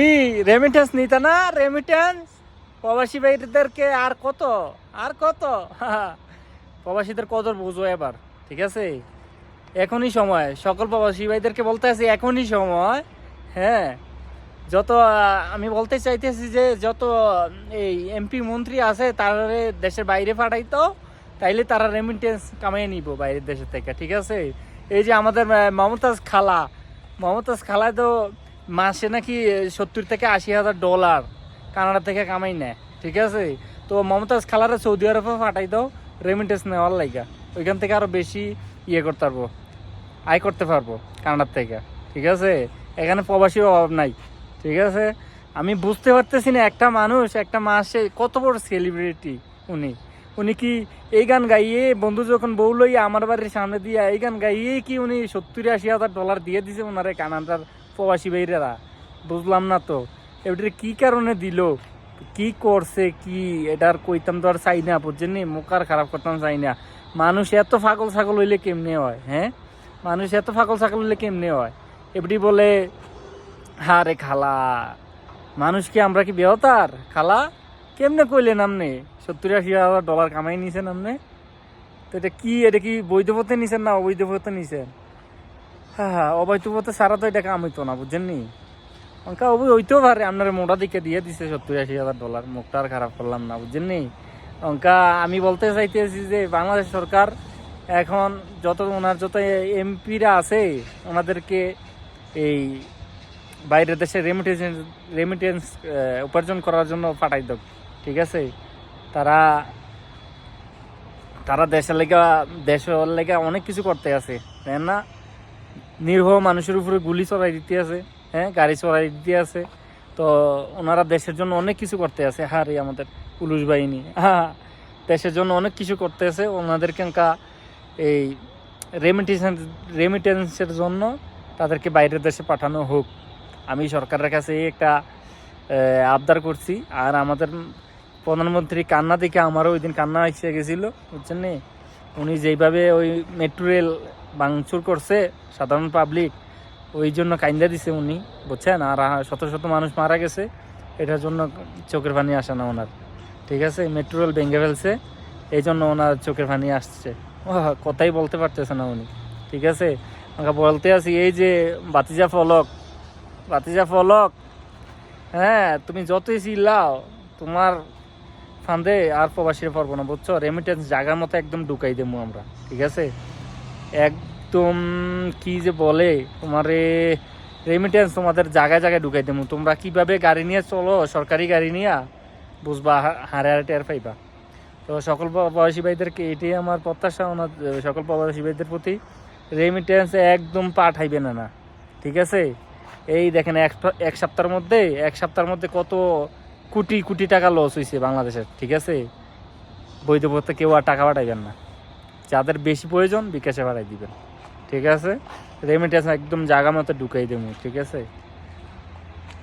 কি রেমিটেন্স নিতে না রেমিটেন্স প্রবাসী ভাইদেরকে আর কত? আর কত? প্রবাসীদের কদর বুঝো এবার, ঠিক আছে? এখনই সময়। সকল প্রবাসী ভাইদেরকে বলতে আছি, এখনই সময়। হ্যাঁ। যত আমি বলতে চাইতেছি যে, যত এই এমপি মন্ত্রী আছে তারা দেশের বাইরে পাঠাইতো তাইলে তারা রেমিটেন্স কামাই নিব বাইরের দেশের থেকে, ঠিক আছে? এই যে আমাদের মমতাজ খালা, মমতাজ খালায় তো মাসে নাকি সত্তর থেকে আশি হাজার ডলার কানাডা থেকে কামাই নেয়, ঠিক আছে? তো মমতাজ খালারে সৌদি আরবে পাঠাই দাও রেমিটেন্স নেওয়ার লাইগা। ওইখান থেকে আরও বেশি ইয়ে করতে পারব, আয় করতে পারব কানাডার থেকে, ঠিক আছে? এখানে প্রবাসীর অভাব নাই, ঠিক আছে? আমি বুঝতে পারতেছি না একটা মানুষ একটা মাসে কত বড় সেলিব্রিটি উনি। উনি কি এই গান গাইয়ে বন্ধু যখন বউ লইয়া আমার বাড়ির সামনে দিয়ে এই গান গাইয়ে কি উনি সত্তর আশি হাজার ডলার দিয়ে দিছে ওনারে কানাডার প্রবাসী বাইরেরা বুঝলাম না তো। এবারে কি কারণে দিল? কি করছে, কি? এটার কইতাম তো আর চাই না, বুঝছেন আর খারাপ করতাম চাই না। মানুষ এত ফাগল ছাগল হইলে কেমনে হয় হ্যাঁ? মানুষ এত ফাগল ছাগল হইলে কেমনে হয়? এবারে বলে হা রে খালা, মানুষ কি আমরা কি বেহতার খালা, কেমনে কইলেন আপনি সত্তর আশি হাজার ডলার কামাই নিছেন আপনি তো এটা কি এটা কি বৈধ পথে নিছেন না অবৈধ পথে নিছেন? হ্যাঁ হ্যাঁ পথে সারা তো এটা কাম হইতো না, বুঝছেন নি? অঙ্কা অবৈ হইতেও পারে, আপনার মোটা দিকে দিয়ে দিছে সত্তর আশি হাজার ডলার মুখটা আর খারাপ করলাম না, বুঝছেন নি? অঙ্কা আমি বলতে চাইতেছি যে বাংলাদেশ সরকার এখন যত, ওনার যত এমপিরা আছে, ওনাদেরকে এই বাইরের দেশে রেমিটেন্স রেমিটেন্স উপার্জন করার জন্য পাঠাই দাও, ঠিক আছে? তারা তারা দেশের লেগা দেশের লেগা অনেক কিছু করতে আছে, তাই না? নির্ভ মানুষের উপরে গুলি চড়াই দিতে আছে হ্যাঁ গাড়ি চড়াই দিতে আছে। তো ওনারা দেশের জন্য অনেক কিছু করতে আছে। হারে আমাদের পুলিশ বাহিনী। হ্যাঁ দেশের জন্য অনেক কিছু করতে আছে। ওনাদেরকে এই রেমিটেন্স রেমিটেন্সের জন্য তাদেরকে বাইরের দেশে পাঠানো হোক। আমি সরকারের কাছে একটা আবদার করছি। আর আমাদের প্রধানমন্ত্রী কান্না দেখে আমারও ওই দিন কান্না এসে গেছিল, বুঝছেন উনি যেইভাবে ওই মেট্রো রেল ভাঙচুর করছে সাধারণ পাবলিক ওই জন্য কাইন্দা দিছে উনি, বুঝছেন? আর শত শত মানুষ মারা গেছে, এটার জন্য চোখের পানি আসে না ওনার। ঠিক আছে? মেট্রো রেল ভেঙে ফেলছে এই জন্য ওনার চোখের পানি আসছে। কথাই বলতে পারতেছে না উনি। ঠিক আছে? আমাকে বলতে আছি, এই যে বাতিজা ফলক বাতিজা ফলক হ্যাঁ তুমি যতই চিল্লাও, তোমার ফান্দে আর প্রবাসীরা পারব না, বুঝছ? রেমিটেন্স জায়গার মতো একদম ঢুকাই দেবো আমরা। ঠিক আছে? একদম কি যে বলে, তোমার রেমিটেন্স তোমাদের জায়গায় জায়গায় ঢুকাই দেবো। তোমরা কীভাবে গাড়ি নিয়ে চলো, সরকারি গাড়ি নিয়ে, বুঝবা হারে হারে টের পাইবা। তো সকল প্রবাসী ভাইদেরকে এটাই আমার প্রত্যাশা, ওনার সকল প্রবাসী ভাইদের প্রতি রেমিটেন্স একদম পাঠাইবে না না। ঠিক আছে? এই দেখেন, এক এক সপ্তাহের মধ্যে, এক সপ্তাহের মধ্যে কত কোটি কোটি টাকা লস হয়েছে বাংলাদেশের। ঠিক আছে? বৈধ পথে কেউ আর টাকা পাঠাইবেন না। যাদের বেশি প্রয়োজন বিকাশে ভাড়ায় দিবেন। ঠিক আছে? রেমিটেন্স একদম জায়গা মতো ঢুকাই দেবো, ঠিক আছে?